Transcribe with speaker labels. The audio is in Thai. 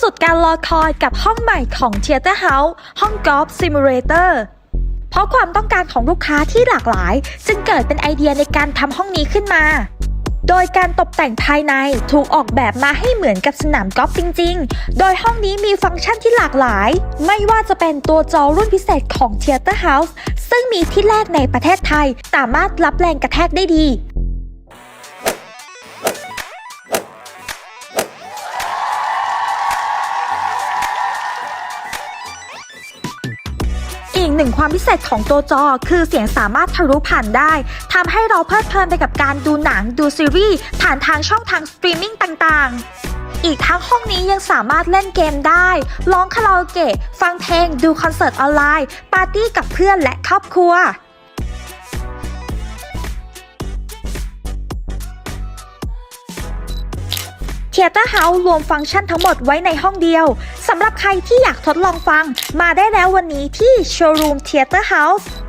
Speaker 1: สุดการรอคอยกับห้องใหม่ของ Theater House ห้องกอล์ฟซิมูเลเตอร์เพราะความต้องการของลูกค้าที่หลากหลายจึงเกิดเป็นไอเดียในการทำห้องนี้ขึ้นมา โดยการตกแต่งภายในถูกออกแบบมาให้เหมือนกับสนามกอล์ฟจริง ๆ โดยห้องนี้มีฟังก์ชันที่หลากหลาย ไม่ว่าจะเป็นตัวจอรุ่นพิเศษของ Theater House ซึ่งมีที่แรกในประเทศไทย สามารถรับแรงกระแทกได้ดี อีกหนึ่งความพิเศษของตัวจอ คือเสียงสามารถทะลุผ่านได้ทำให้เราเพลิดเพลินไปกับการดูหนังดูซีรีส์ผ่านทางช่องทางสตรีมมิ่งต่างๆ อีกทั้งห้องนี้ยังสามารถเล่นเกมได้ ร้องคาราโอเกะ ฟังเพลง ดูคอนเสิร์ตออนไลน์ ปาร์ตี้กับเพื่อนและครอบครัว เทเตอร์เฮาส์รวมฟังก์ชันทั้งหมดไว้ในห้องเดียวสำหรับใครที่อยากทดลองฟัง มาได้แล้ววันนี้ที่โชว์